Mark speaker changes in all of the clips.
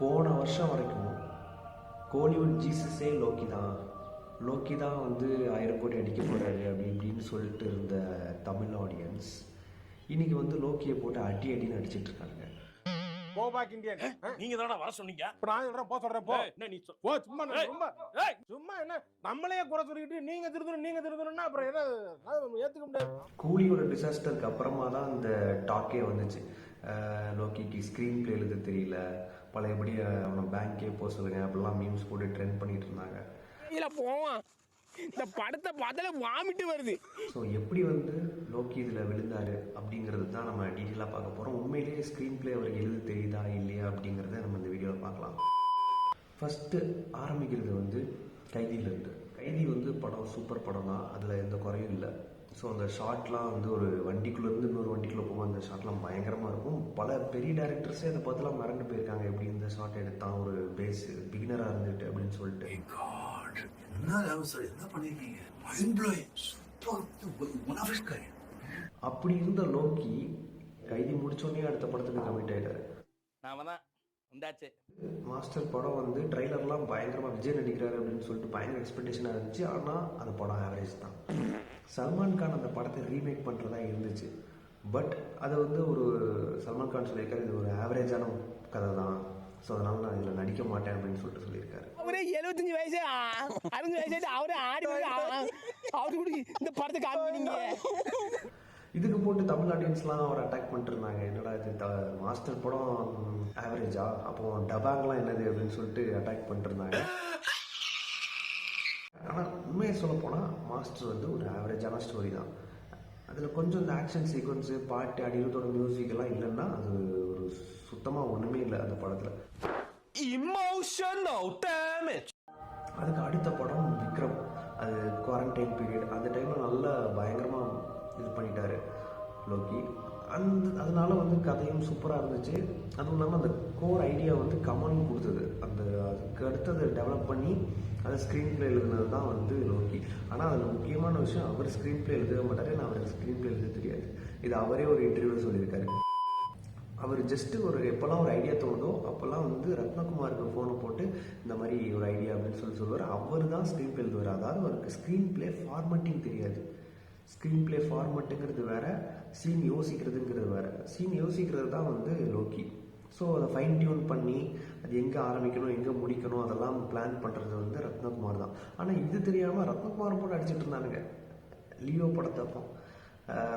Speaker 1: போன வருஷம் வரைக்கும் கோலிவுட் ஜீசஸே லோக்கி தான் லோக்கி தான் வந்து ஆயிரம் கோடி அடிக்க போகிறாரு அப்படி இப்படின்னு சொல்லிட்டு இருந்த தமிழ் ஆடியன்ஸ் இன்றைக்கி வந்து லோக்கியை போட்டு அடி அடின்னு அடிச்சிட்டுருக்காருங்க
Speaker 2: கோ பேக் இந்தியன்
Speaker 3: நீங்க தானடா வர சொன்னீங்க?
Speaker 2: இப்ப நான் சொல்றேன் போ சொல்றேன் போ.
Speaker 3: என்ன நீ
Speaker 2: போ சும்மா. சும்மா
Speaker 3: ஏய்,
Speaker 2: சும்மா என்ன நம்மளே குறை சொல்லிட்டு நீங்க திருத்தணும் நீங்க திருத்தணும்னா அப்புறம் என்ன ஏத்துக்க முடியாது.
Speaker 1: கூலியோட டிசாஸ்டருக்கு அப்புறமா தான் இந்த டாக்கே வந்துச்சு. லோக்கிக்கு ஸ்க்ரீன் பிளே எழுத தெரியல. பழையபடி அவனை பேங்க்கே போக சொல்லுங்க அப்படிலாம் மீம்ஸ் போட்டு ட்ரெண்ட் பண்ணிட்டு இருந்தாங்க.
Speaker 4: இல்ல போவான். இந்த படத்தை பார்த்தாலே வாமிட்டு வருது.
Speaker 1: ஸோ எப்படி வந்து லோக்கி இதில் விழுந்தாரு அப்படிங்கிறது தான் நம்ம டீட்டெயிலாக பார்க்க போகிறோம் உண்மையிலேயே ஸ்க்ரீன் பிளே அவருக்கு எழுத தெரியுதா இல்லையா அப்படிங்கிறத நம்ம இந்த வீடியோவில் பார்க்கலாம். ஃபஸ்ட்டு ஆரம்பிக்கிறது வந்து கைதியிலேருந்து. கைதி வந்து படம் சூப்பர் படம் தான் அதில் எந்த குறையும் இல்லை. ஸோ அந்த ஷார்ட்லாம் வந்து ஒரு வண்டிக்குள்ளேருந்து இன்னொரு வண்டிக்குள்ளே போகும் அந்த ஷார்ட்லாம் பயங்கரமாக இருக்கும். பல பெரிய டேரக்டர்ஸே அதை பார்த்துலாம் மறந்து போயிருக்காங்க. எப்படி இந்த ஷார்ட் எடுத்தான் ஒரு பேஸ் பிகினராக இருந்துட்டு அப்படின்னு சொல்லிட்டு.
Speaker 5: என்ன லெவல் சார்? என்ன பண்ணிருக்கீங்க மைண்ட் ப்ளோயிங் சூப்பர்
Speaker 1: அப்படி இருந்த லோக்கி கைதி முடிச்சோடனே அடுத்த படத்துக்கு கமிட் ஆயிட்டாரு.
Speaker 3: நாம தான் வந்தாச்சு.
Speaker 1: மாஸ்டர் படம் வந்து ட்ரைலர்லாம் பயங்கரமாக விஜய் நடிக்கிறாரு அப்படின்னு சொல்லிட்டு பயங்கர எக்ஸ்பெக்டேஷனாக இருந்துச்சு. ஆனால் அந்த படம் ஆவரேஜ் தான். சல்மான் கான் அந்த படத்தை ரீமேக் பண்ணுறதா இருந்துச்சு. பட் அது வந்து ஒரு சல்மான் கான் சொல்லியிருக்காரு இது ஒரு ஆவரேஜான கதை தான் ஸோ அதனால நான் இதில் நடிக்க மாட்டேன் அப்படின்னு சொல்லிட்டு சொல்லியிருக்காரு.
Speaker 4: அவரே எழுபத்தஞ்சு வயசு அறுபது வயசு அவரே ஆடி அவரு கூட இந்த படத்தை காமிக்கிறீங்க
Speaker 1: இதுக்கு போட்டு தமிழ் ஆடியன்ஸ்லாம் அவர் அட்டாக் பண்ணிட்டு இருந்தாங்க. என்னடா இது த மாஸ்டர் படம் ஆவரேஜா அப்போ டபாங்லாம் என்னது அப்படின்னு சொல்லிட்டு அட்டாக் பண்ணிட்டு இருந்தாங்க. ஆனால் உண்மையை சொல்ல போனால் மாஸ்டர் வந்து ஒரு ஆவரேஜான ஸ்டோரி தான். அதில் கொஞ்சம் இந்த ஆக்ஷன் சீக்வன்ஸு பாட்டு அடிக்கிறதோட மியூசிக் எல்லாம் இல்லைன்னா அது ஒரு சுத்தமாக ஒன்றுமே இல்லை அந்த படத்தில்.
Speaker 3: இமோஷனல் டேமேஜ்
Speaker 1: அதுக்கு அடுத்த படம் விக்ரம். அது குவாரண்டைன் பீரியட் அந்த டைமில் நல்லா பயங்கரமாக இது பண்ணிட்டாரு லோக்கி. அந்த அதனால வந்து கதையும் சூப்பராக இருந்துச்சு. அதுவும் இல்லாமல் அந்த கோர் ஐடியா வந்து கமலும் கொடுத்தது. அந்த அதுக்கு அடுத்தது டெவலப் பண்ணி அதை ஸ்க்ரீன் பிளே எழுதுனது தான் வந்து லோக்கி. ஆனால் அதில் முக்கியமான விஷயம் அவர் ஸ்க்ரீன் பிளே எழுத மாட்டார் நான் அவருக்கு ஸ்க்ரீன் பிளே எழுத தெரியாது. இது அவரே ஒரு இன்டர்வியூவில் சொல்லியிருக்காரு. அவர் ஜஸ்ட் ஒரு எப்போல்லாம் ஒரு ஐடியா தோணுதோ அப்போல்லாம் வந்து ரத்னகுமாருக்கு ஃபோனை போட்டு இந்த மாதிரி ஒரு ஐடியா அப்படின்னு சொல்லி சொல்லுவார். அவர் தான் ஸ்க்ரீன் பிளே எழுதுவார். அதாவது அவருக்கு ஸ்க்ரீன் பிளே ஃபார்மட்டிங் தெரியாது. ஸ்க்ரீன் பிளே ஃபார்மட்டுங்கிறது வேற சீன் யோசிக்கிறதுங்கிறது வேற. சீன் யோசிக்கிறது தான் வந்து லோக்கி ஸோ அதை ஃபைன் டியூன் பண்ணி அது எங்கே ஆரம்பிக்கணும் எங்கே முடிக்கணும் அதெல்லாம் பிளான் பண்ணுறது வந்து ரத்னகுமார் தான். ஆனால் இது தெரியாமல் ரத்னகுமார் போட்டு அடிச்சிட்டு இருந்தானுங்க. லியோ படத்தப்போ.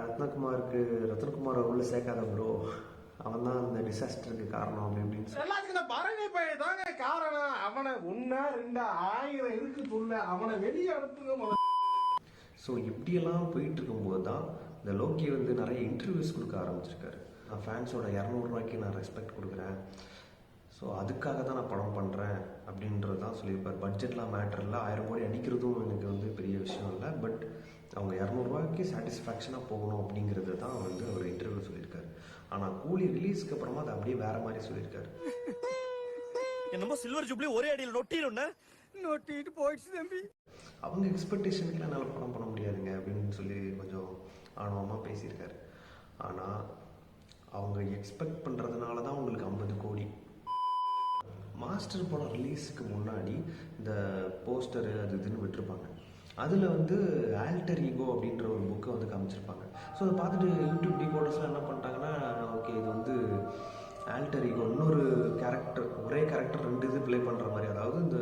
Speaker 1: ரத்னகுமாருக்கு ரத்னகுமார் உள்ள சேர்க்காத ப்ரோ அவன் தான் அந்த டிசாஸ்டருக்கு காரணம் அப்படி இப்படின்னு சொல்லி.
Speaker 2: எல்லாத்துக்கும் இந்த பறவை பையன் தாங்க காரணம். அவனை ஒன்னா ரெண்டா ஆயிரம் இருக்கு சொல்ல அவனை வெளியே அனுப்புங்க முதல்ல.
Speaker 1: ஸோ இப்படியெல்லாம் போயிட்டு இருக்கும்போது தான் இந்த லோக்கி வந்து நிறைய இன்டர்வியூஸ் கொடுக்க ஆரம்பிச்சிருக்காரு. நான் ஃபேன்ஸோட இரநூறுவாய்க்கு நான் ரெஸ்பெக்ட் கொடுக்குறேன். ஸோ அதுக்காக தான் நான் படம் பண்ணுறேன் அப்படின்றது தான் சொல்லியிருப்பார். பட்ஜெட்லாம் மேட்டர் இல்லை. ஆயிரம் கோடி அடிக்கிறதும் எனக்கு வந்து பெரிய விஷயம் இல்லை. பட் அவங்க இரநூறுவாய்க்கு சாட்டிஸ்ஃபேக்ஷனாக போகணும் அப்படிங்கிறது தான் வந்து அவர் இன்டர்வியூ சொல்லியிருக்காரு. ஆனால் கூலி ரிலீஸ்க்கு அப்புறமா அதை அப்படியே வேற மாதிரி சொல்லியிருக்காரு.
Speaker 3: என்னமோ சில்வர் ஜூப்ளி ஒரே அடியில் நொட்டிடும்னா
Speaker 4: நொட்டிட்டு போயிடுச்சு தம்பி.
Speaker 1: அவங்க எக்ஸ்பெக்டேஷனுக்கு என்னால் படம் பண்ண முடியாதுங்க அப்படின்னு சொல்லி கொஞ்சம் ஆணவமாக பேசியிருக்காரு. ஆனால் அவங்க எக்ஸ்பெக்ட் பண்ணுறதுனால தான் உங்களுக்கு ஐம்பது கோடி. மாஸ்டர் படம் ரிலீஸுக்கு முன்னாடி இந்த போஸ்டரு அது இதுன்னு விட்டுருப்பாங்க. அதில் வந்து ஆல்டர் ஈகோ அப்படின்ற ஒரு புக்கை வந்து காமிச்சிருப்பாங்க. ஸோ அதை பார்த்துட்டு யூடியூப் டிகோடர்ஸ்லாம் என்ன பண்ணிட்டாங்கன்னா ஓகே இது வந்து ஆல்டர் ஈகோ இன்னொரு கேரக்டர் ஒரே கேரக்டர் ரெண்டு இது ப்ளே பண்ணுற மாதிரி அதாவது இந்த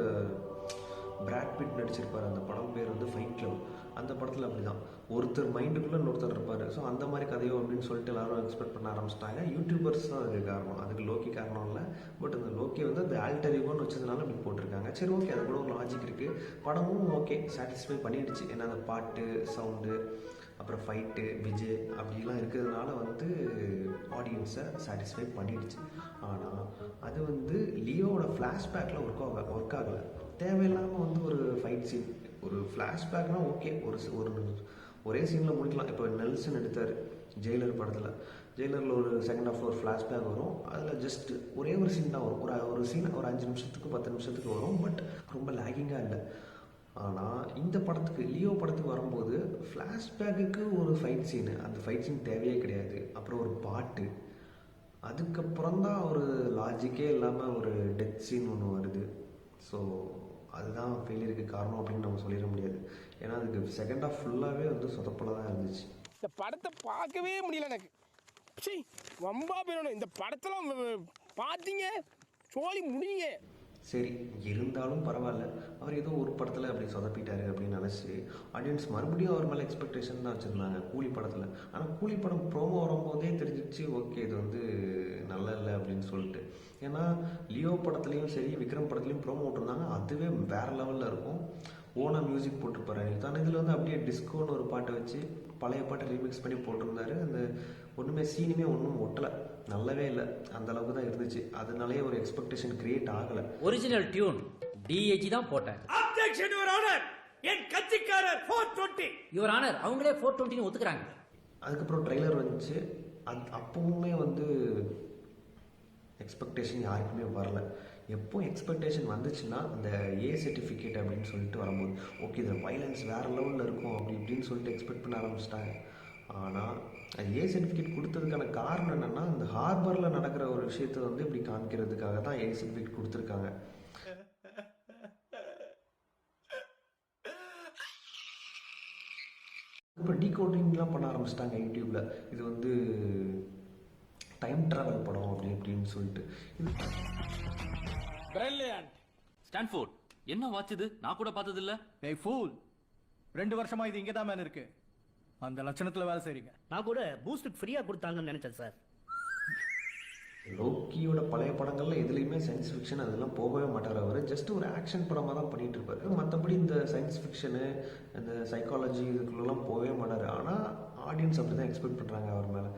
Speaker 1: பிராட்பிட் நடிச்சிருப்பார். அந்த படம் பேர் வந்து ஃபைட் கிளப் அந்த படத்தில் அப்படி தான் ஒருத்தர் மைண்டுக்குள்ளே இன்னொருத்தர் இருப்பார். ஸோ அந்த மாதிரி கதையோ அப்படின்னு சொல்லிட்டு எல்லாரும் எக்ஸ்பெக்ட் பண்ண ஆரம்பிச்சிட்டாங்க. யூடியூபர்ஸ் தான் அதுக்கு காரணம். அதுக்கு லோக்கி காரணம் இல்லை. பட் அந்த லோக்கி வந்து அந்த ஆல்டரிவோன்னு வச்சதுனால அப்படி போட்டிருக்காங்க. சரி ஓகே அது கூட ஒரு லாஜிக் இருக்குது படமும் ஓகே சாட்டிஸ்ஃபை பண்ணிடுச்சு. ஏன்னா அந்த பாட்டு சவுண்டு அப்புறம் ஃபைட்டு விஜய் அப்படிலாம் இருக்கிறதுனால வந்து ஆடியன்ஸை சாட்டிஸ்ஃபை பண்ணிடுச்சு. ஆனால் அது வந்து லியோவோட ஃப்ளாஷ்பேக்கில் ஒர்க் ஆக ஒர்க் ஆகலை. தேவையில்லாமல் வந்து ஒரு ஃபைட் சீன் ஒரு ஃப்ளாஷ்பேக்னால் ஓகே ஒரு ஒரு ஒரே சீனில் முடிக்கலாம். இப்போ நெல்சன் எடுத்தார் ஜெயிலர் படத்தில். ஜெயிலரில் ஒரு செகண்ட் ஆஃப் ஒரு ஃப்ளாஷ்பேக் வரும். அதில் ஜஸ்ட் ஒரே ஒரு சீன் தான் வரும். ஒரு ஒரு சீன் ஒரு அஞ்சு நிமிஷத்துக்கு பத்து நிமிஷத்துக்கு வரும். பட் ரொம்ப லேகிங்காக இல்லை. ஆனால் இந்த படத்துக்கு லியோ படத்துக்கு வரும்போது ஃப்ளாஷ்பேக்குக்கு ஒரு ஃபைட் சீனு அந்த ஃபைட் சீன் தேவையே கிடையாது. அப்புறம் ஒரு பாட்டு. அதுக்கப்புறம் தான் ஒரு லாஜிக்கே இல்லாமல் ஒரு டெத் சீன் ஒன்று வருது. ஸோ அதுதான் ஃபெயிலியருக்கு காரணம் அப்படின்னு நம்ம சொல்லிட முடியாது. ஏன்னா அதுக்கு செகண்ட் ஆஃப் ஃபுல்லாகவே வந்து சொதப்பல தான் இருந்துச்சு.
Speaker 4: இந்த படத்தை பார்க்கவே முடியல எனக்கு. சரி வம்பா போயிடணும் இந்த படத்தெல்லாம் பார்த்தீங்க சோழி முடியுங்க
Speaker 1: சரி இருந்தாலும் பரவாயில்ல. அவர் ஏதோ ஒரு படத்தில் அப்படி சொதப்பிட்டாரு அப்படின்னு நினச்சி ஆடியன்ஸ் மறுபடியும் அவர் மேலே எக்ஸ்பெக்டேஷன் தான் வச்சுருந்தாங்க கூலி படத்தில். ஆனால் கூலி படம் ப்ரோமோ வரும்போதே தெரிஞ்சிச்சு ஓகே இது வந்து நல்லா இல்லை அப்படின்னு சொல்லிட்டு. ஏன்னா லியோ படத்துலையும் சரி விக்ரம் படத்துலையும் ப்ரோமோ விட்டுருந்தாங்க அதுவே வேறு லெவலில் இருக்கும். ஓனா மியூசிக் போட்டிருப்பாரு. தான் இதில் வந்து அப்படியே டிஸ்கோன்னு ஒரு பாட்டை வச்சு பழைய பாட்டை ரீமிக்ஸ் பண்ணி போட்டிருந்தாரு. அந்த ஒன்றுமே சீனுமே ஒன்றும் ஒட்டலை. நல்லாவே இல்லை. அந்த அளவுக்கு தான் இருந்துச்சு. அதனாலேயே ஒரு எக்ஸ்பெக்டேஷன் கிரியேட் ஆகலை.
Speaker 6: ஒரிஜினல் டியூன் டிஏஜி தான் போட்டேன்.
Speaker 3: அப்ஜெக்ஷன் யுவர் ஆனர் என் கட்சிக்காரர் 420
Speaker 6: யுவர் ஆனர் அவங்களே ஃபோர் டுவெண்ட்டின்னு ஒத்துக்கிறாங்க.
Speaker 1: அதுக்கப்புறம் ட்ரைலர் வந்துச்சு. அது அப்பவுமே வந்து எக்ஸ்பெக்டேஷன் யாருக்குமே வரல. எப்போ எக்ஸ்பெக்டேஷன் வந்துச்சுன்னா அந்த ஏ சர்டிஃபிகேட் அப்படின்னு சொல்லிட்டு வரும்போது ஓகே இதில் வைலன்ஸ் வேறு லெவலில் இருக்கும். அப்படி இப்படின்னு சொல்லிட்டு எக்ஸ்பெக்ட் பண்ண ஆரம்பிச்சிட்டாங்க. ஆனால் அது ஏ சர்டிஃபிகேட் கொடுத்ததுக்கான காரணம் என்னென்னா அந்த ஹார்பரில் நடக்கிற ஒரு விஷயத்தை வந்து இப்படி காமிக்கிறதுக்காக தான் ஏ சர்டிஃபிகேட் கொடுத்துருக்காங்க. இப்போ டீகோடிங்லாம் பண்ண ஆரம்பிச்சிட்டாங்க யூடியூப்பில் இது வந்து டைம் ட்ராவல் படம் அப்படி இப்படின்னு சொல்லிட்டு. இது
Speaker 7: பிரில்லியன்ட்
Speaker 8: ஸ்டான்ஃபோர்ட் என்ன வாட்ச் இது? நான் கூட பார்த்தது இல்ல
Speaker 7: ஏய் ஃபூல் ரெண்டு வருஷமா இது இங்கே தான் மேல இருக்கு. அந்த லட்சணத்துல வேலை செய்றீங்க.
Speaker 9: நான் கூட பூஸ்ட் ஃப்ரீயா கொடுத்தாங்கன்னு நினைச்சேன் சார்
Speaker 1: லோக்கியோட பழைய படங்கள்ல எதுலேயுமே சயின்ஸ் ஃபிக்ஷன் அதெல்லாம் போகவே மாட்டார் அவர். ஜஸ்ட் ஒரு ஆக்ஷன் படமாக தான் பண்ணிட்டு இருப்பாரு. மற்றபடி இந்த சயின்ஸ் ஃபிக்ஷனு இந்த சைக்காலஜி இதுக்குள்ளெல்லாம் போகவே மாட்டார். ஆனால் ஆடியன்ஸ் அப்படி தான் எக்ஸ்பெக்ட் பண்ணுறாங்க அவர் மேலே.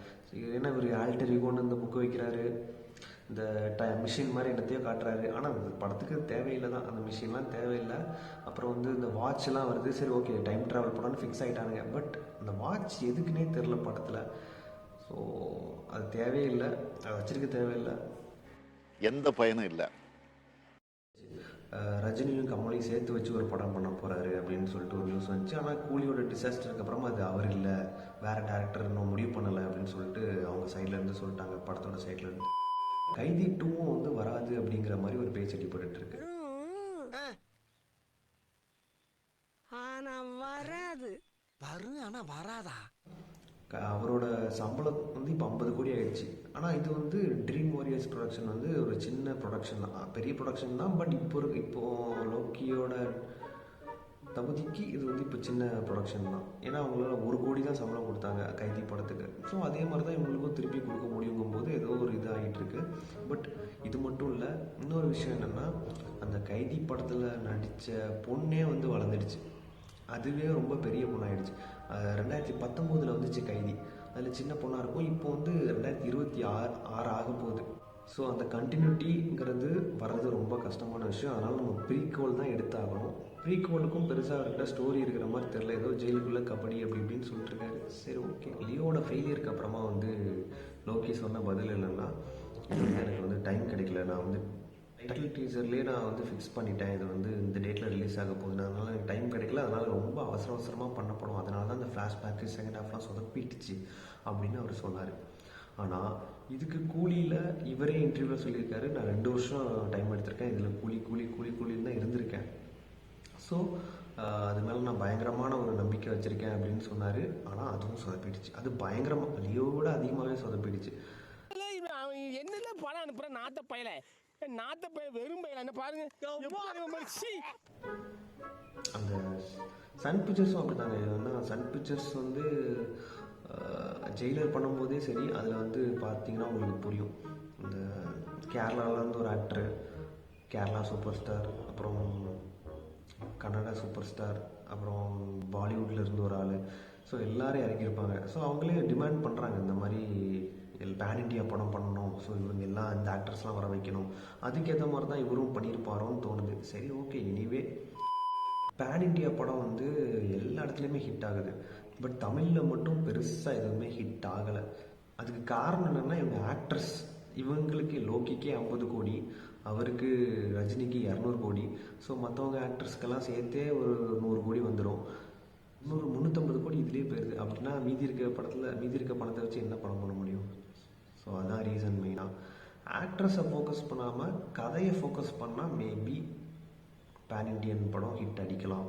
Speaker 1: ஏன்னா இவர் ஆல்டர் ஈகோன்னு இந்த புக்கு வைக்கிறாரு? இந்த ட மிஷின் மாதிரி என்னத்தையோ காட்டுறாரு. ஆனால் அந்த படத்துக்கு தேவையில்லை தான் அந்த மிஷின்லாம் தேவையில்லை. அப்புறம் வந்து இந்த வாட்ச்லாம் வருது. சரி ஓகே டைம் ட்ராவல் படம்னு ஃபிக்ஸ் ஆகிட்டானுங்க பட் அந்த வாட்ச் எதுக்குன்னே தெரில படத்தில். ஸோ அது தேவையில்லை. அது வச்சிருக்க தேவையில்லை.
Speaker 5: எந்த பயனும் இல்லை.
Speaker 1: ரஜினியும் கமலையும் சேர்த்து வச்சு ஒரு படம் பண்ண போறாரு அப்படின்னு சொல்லிட்டு ஒரு நியூஸ் வந்துச்சு. ஆனால் கூலியோட டிசாஸ்டருக்கு அப்புறமா அது அவர் இல்லை. வேற டேரக்டர் இன்னும் முடிவு பண்ணலை அப்படின்னு சொல்லிட்டு அவங்க சைட்ல இருந்து சொல்லிட்டாங்க படத்தோட சைட்ல இருந்து. கைதி டூவும் வந்து வராது அப்படிங்கிற மாதிரி ஒரு பேச்சு அடிபட்டு இருக்கு.
Speaker 10: ஆனா வராது.
Speaker 2: வரும் ஆனா வராதா?
Speaker 1: அவரோட சம்பளம் வந்து இப்போ ஐம்பது கோடி ஆயிடுச்சு. ஆனால் இது வந்து ட்ரீம் வாரியர்ஸ் ப்ரொடக்ஷன் வந்து ஒரு சின்ன ப்ரொடக்ஷன் தான். பெரிய ப்ரொடக்ஷன் தான் பட் இப்போ இருக்கு. இப்போ லோக்கியோட தகுதிக்கு இது வந்து இப்போ சின்ன ப்ரொடக்ஷன் தான். ஏன்னா அவங்களால ஒரு கோடி தான் சம்பளம் கொடுத்தாங்க கைதி படத்துக்கு. ஸோ அதே மாதிரி தான் இவங்களுக்கும் திருப்பி கொடுக்க முடியுங்கும் போது ஏதோ ஒரு இது இருக்கு. பட் இது மட்டும் இல்லை இன்னொரு விஷயம் என்னென்னா அந்த கைதி படத்தில் நடித்த பொண்ணே வந்து வளர்ந்துடுச்சு. அதுவே ரொம்ப பெரிய பொண்ணாயிடுச்சு. ரெண்டாயிரத்தி பத்தொம்போதில் வந்துச்சு கைதி. அதில் சின்ன பொண்ணாக இருக்கும். இப்போ வந்து ரெண்டாயிரத்தி இருபத்தி ஆறு ஆறு ஆக போகுது ஸோ அந்த கண்டினியூட்டிங்கிறது வர்றது ரொம்ப கஷ்டமான விஷயம். அதனால் நம்ம ப்ரீகோல் தான் எடுத்தாகணும். ப்ரீகோலுக்கும் பெருசாக இருக்கிற ஸ்டோரி இருக்கிற மாதிரி தெரில ஏதோ ஜெயிலுக்குள்ளே கபடி அப்படி இப்படின்னு சொல்லிட்டு இருக்காரு சரி ஓகே லியோட ஃபெயிலியருக்கு அப்புறமா வந்து லோக்கி சொன்ன பதில் என்னென்னா எனக்கு வந்து டைம் கிடைக்கல. நான் வந்து டைட்டில் டீசர்லேயே நான் வந்து ஃபிக்ஸ் பண்ணிட்டேன். இது வந்து இந்த டேட்டில் ரிலீஸ் ஆக போகுது. அதனால் எனக்கு டைம் கிடைக்கல. அதனால் ரொம்ப அவசர அவசரமாக பண்ணப்படும். அதனால தான் அந்த ஃப்ளாஷ்பேக்கு செகண்ட் ஹாஃப்லாம் சொதப்பிட்டுச்சு அப்படின்னு அவர் சொன்னார். ஆனால் இதுக்கு கூலியில் இவரே இன்டர்வியூவில் சொல்லியிருக்காரு. நான் ரெண்டு வருஷம் டைம் எடுத்திருக்கேன். இதில் கூலி கூலி கூலி கூலின்னு தான் இருந்திருக்கேன். ஸோ அது மேலே நான் பயங்கரமான ஒரு நம்பிக்கை வச்சுருக்கேன் அப்படின்னு சொன்னார். ஆனால் அதுவும் சொதப்பிடுச்சு. அது பயங்கரமாக லியோவோட அதிகமாகவே சொதப்பிடுச்சு.
Speaker 4: இல்ல, இவன் அவன் என்னல படம் அனுப்புற நாத்த பயல. நாத்த பய வெறும் பயல. என்ன பாருங்க.
Speaker 1: அந்த சன் பிக்சர்ஸும் அப்படிதாங்க ஏன்னா சன் பிக்சர்ஸ் வந்து ஜெயிலர் பண்ணும்போதே சரி அதில் வந்து பார்த்தீங்கன்னா உங்களுக்கு புரியும். இந்த கேரளாவிலேருந்து ஒரு ஆக்டர் கேரளா சூப்பர் ஸ்டார் அப்புறம் கன்னடா சூப்பர் ஸ்டார் அப்புறம் பாலிவுட்ல இருந்து ஒரு ஆள். ஸோ எல்லாரும் இறக்கியிருப்பாங்க ஸோ அவங்களே டிமாண்ட் பண்ணுறாங்க இந்த மாதிரி பேன் இண்டியா படம் பண்ணணும். ஸோ இவங்க எல்லாம் இந்த ஆக்டர்ஸ்லாம் வர வைக்கணும். அதுக்கேற்ற மாதிரி தான் இவரும் பண்ணியிருப்பாரோன்னு தோணுது. சரி ஓகே எனிவே பேன் இண்டியா படம் வந்து எல்லா இடத்துலையுமே ஹிட் ஆகுது. பட் தமிழில் மட்டும் பெருசாக எதுவுமே ஹிட் ஆகலை. அதுக்கு காரணம் என்னென்னா இவங்க ஆக்ட்ரஸ் இவங்களுக்கு லோக்கிக்கே ஐம்பது கோடி அவருக்கு ரஜினிக்கு இரநூறு கோடி. ஸோ மற்றவங்க ஆக்ட்ரஸ்க்கெல்லாம் சேர்த்தே ஒரு நூறு கோடி வந்துடும் இன்னொரு முந்நூற்றம்பது கோடி இதுலேயே போயிடுது அப்படின்னா மீதி இருக்க படத்தில் மீதி இருக்க பணத்தை வச்சு என்ன படம் பண்ண முடியும்? ஸோ அதான் ரீசன் மெயினாக ஆக்ட்ரஸை ஃபோக்கஸ் பண்ணாமல் கதையை ஃபோக்கஸ் பண்ணால் மேபி பேன் இண்டியன் படம் ஹிட் அடிக்கலாம்.